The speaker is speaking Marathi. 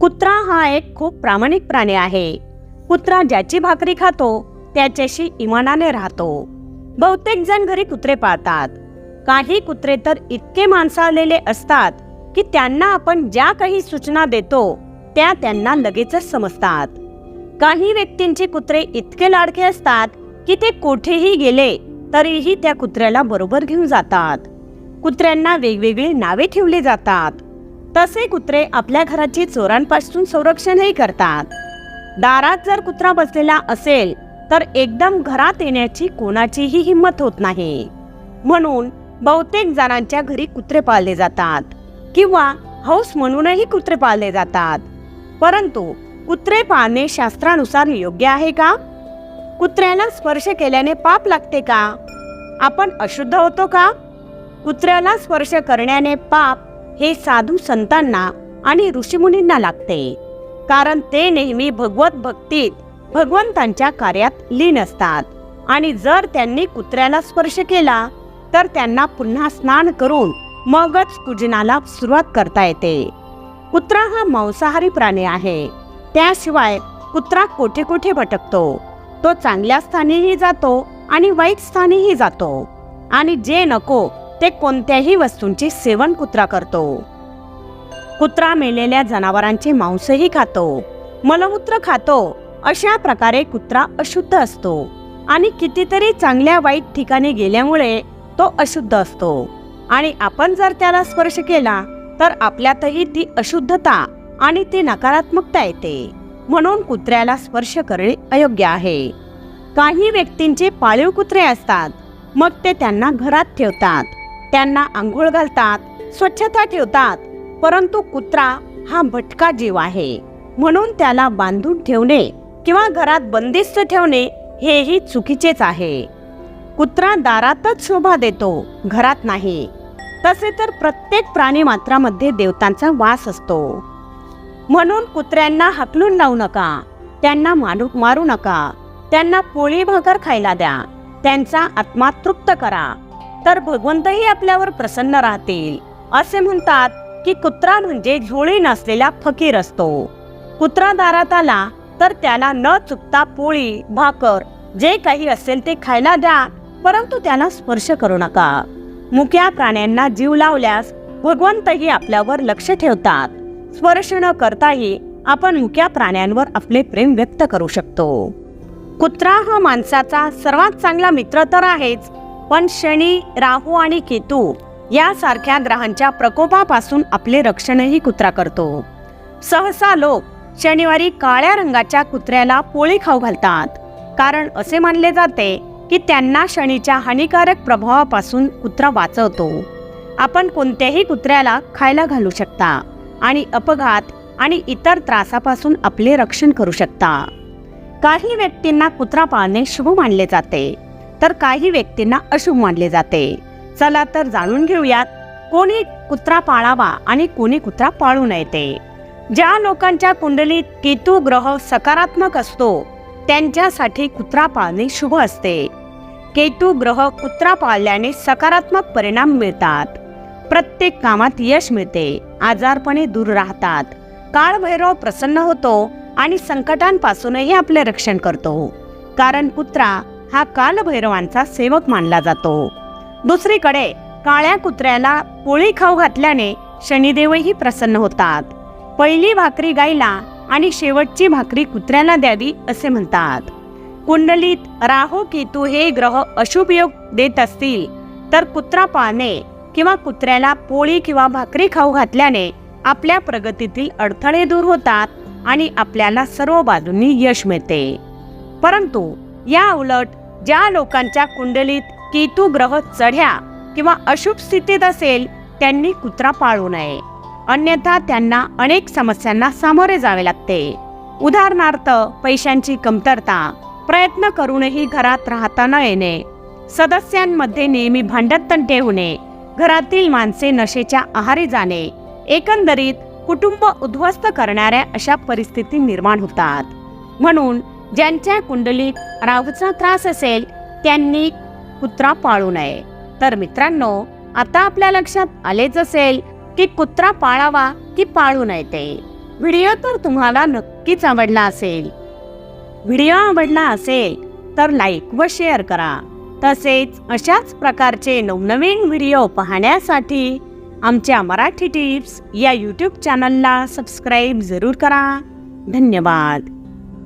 कुत्रा हा एक खूप प्रामाणिक प्राणी आहे. कुत्रा ज्याची भाकरी खातो त्याच्याशी इमानाने राहतो. बहुतेक जण घरी कुत्रे पाळतात. काही कुत्रे तर इतके माणसाळलेले असतात की त्यांना आपण ज्या काही सूचना देतो त्या त्यांना लगेचच समजतात. काही व्यक्तींचे कुत्रे इतके लाडके असतात की ते कोठेही गेले तरीही त्या कुत्र्याला बरोबर घेऊन जातात. कुत्र्यांना वेगवेगळी नावे ठेवली जातात. तसे कुत्रे आपल्या घराची चोरांपासून संरक्षणही करतात. दारात जर कुत्रा बसलेला असेल तर एकदम घरात येण्याची कोणाचीही हिंमत होत नाही. म्हणून बहुतेक जणांच्या घरी कुत्रे पाळले जातात किंवा हौस म्हणूनही कुत्रे पाळले जातात. परंतु कुत्रे पाळणे शास्त्रानुसार योग्य आहे का? कुत्र्याला स्पर्श केल्याने पाप लागते का? आपण अशुद्ध होतो का? कुत्र्याला स्पर्श करण्याने पाप हे साधू संतांना आणि ऋषीमुनींना लागते. कारण ते नेहमी भगवत भक्तीत भगवंतांच्या कार्यात लीन असतात. आणि जर त्यांनी कुत्र्याला स्पर्श केला तर त्यांना पुन्हा स्नान करून मगच पूजनाला सुरुवात करता येते. कुत्रा हा मांसाहारी प्राणी आहे. त्याशिवाय कुत्रा कोठे कोठे भटकतो? तो चांगल्या स्थानीही जातो आणि वाईट स्थानीही जातो. आणि जे नको ते कोणत्याही वस्तूंचे सेवन कुत्रा करतो. कुत्रा मेलेल्या जनावरांचे मांसही खातो. मलमूत्र खातो. अशा प्रकारे कुत्रा अशुद्ध असतो. आणि कितीतरी चांगल्या वाईट ठिकाणी गेल्यामुळे तो अशुद्ध असतो. आणि आपण जर त्याला स्पर्श केला तर आपल्यातही ती अशुद्धता आणि ती नकारात्मकता येते. म्हणून कुत्र्याला स्पर्श करणे अयोग्य आहे. काही व्यक्तींचे पाळीव कुत्रे असतात. मग ते त्यांना घरात ठेवतात. त्यांना आंघोळ घालतात स्वच्छता ठेवतात परंतु कुत्रा हा भटका जीव आहे. म्हणून त्याला बांधून ठेवणे किंवा घरात बंदिस्त ठेवणे हेही चुकीचेच आहे. कुत्रा दारातच शोभा देतो घरात नाही. तसे तर प्रत्येक प्राणी मात्रामध्ये देवतांचा वास असतो. म्हणून कुत्र्यांना हकलून लावू नका त्यांना मारू मारू नका त्यांना पोळी भाकर खायला द्या त्यांचा आत्मा तृप्त करा. तर भगवंतही आपल्यावर प्रसन्न राहतील. असे म्हणतात की कुत्रा म्हणजे झोळी नसलेला फकीर असतो. कुत्रा दारात आला तर त्याला न चुकता पोळी भाकर जे काही असेल ते खायला द्या परंतु त्याला स्पर्श करू नका. मुक्या प्राण्यांना जीव लावल्यास भगवंतही आपल्यावर लक्ष ठेवतात. स्पर्श न करताही आपण मुक्या प्राण्यांवर आपले प्रेम व्यक्त करू शकतो. कुत्रा हा माणसाचा सर्वात चांगला मित्र तर आहेच पण शनी राहू आणि केतू यासारख्या ग्रहांच्या प्रकोपापासून आपले रक्षणही कुत्रा करतो. सहसा लोक शनिवारी काळ्या रंगाच्या कुत्र्याला पोळी खाऊ घालतात. कारण असे मानले जाते की त्यांना शनीच्या हानिकारक प्रभावापासून कुत्रा वाचवतो. आपण कोणत्याही कुत्र्याला खायला घालू शकता आणि अपघात आणि इतर त्रासापासून आपले रक्षण करू शकता. काही व्यक्तींना कुत्रा पाळणे शुभ मानले जाते. तर काही व्यक्तींना अशुभ मानले जाते. चला तर जाणून घेऊयात कोणी कुत्रा पाळावा आणि कोणी कुत्रा पाळू नये ते ज्या लोकांच्या कुंडलीत केतू ग्रह सकारात्मक असतो त्यांच्यासाठी कुत्रा पाळणे शुभ असते. केतू ग्रह कुत्रा पाळल्याने सकारात्मक परिणाम मिळतात. प्रत्येक कामात यश मिळते आजारपणे दूर राहतात. काळभैरव प्रसन्न होतो आणि संकटांपासूनही आपले रक्षण करतो. कारण कुत्रा हा कालभैरवांचा सेवक मानला जातो. दुसरीकडे काळ्या कुत्र्याला पोळी खाऊ घातल्याने शनिदेवही प्रसन्न होतात. पहिली भाकरी गायला आणि शेवटची भाकरी कुत्र्याला द्यावी असे म्हणतात. कुंडलीत राहू केतू हे ग्रह अशुभ योग देत असतील तर कुत्रा पाळणे किंवा कुत्र्याला पोळी किंवा भाकरी खाऊ घातल्याने आपल्या प्रगतीतील अडथळे दूर होतात आणि आपल्याला सर्व बाजूंनी यश मिळते. परंतु या उलट ज्या लोकांच्या कुंडलीत केतू ग्रह चढ्या किंवा अशुभ स्थितीत असेल त्यांनी कुत्रा पाळू नये. अन्यथा त्यांना अनेक समस्यांना सामोरे जावे लागते. उदाहरणार्थ पैशांची कमतरता प्रयत्न करूनही घरात राहता न येणे सदस्यांमध्ये नेहमी भांडतण ठेवणे घरातील माणसे नशेच्या आहारी जाणे एकंदरीत कुटुंब उद्ध्वस्त करणाऱ्या अशा परिस्थिती निर्माण होतात. म्हणून ज्यांच्या कुंडलीत राहूचा त्रास असेल त्यांनी कुत्रा पाळू नये. तर मित्रांनो आता आपल्या लक्षात आलेच असेल की कुत्रा पाळावा की पाळू नये ते. व्हिडिओ तर तुम्हाला नक्कीच आवडला असेल. व्हिडिओ आवडला असेल तर लाईक व शेअर करा. तसेच अशाच प्रकारचे नवनवीन व्हिडिओ पाहण्यासाठी आमच्या मराठी टिप्स या यूट्यूब चॅनलला सबस्क्राईब जरूर करा. धन्यवाद.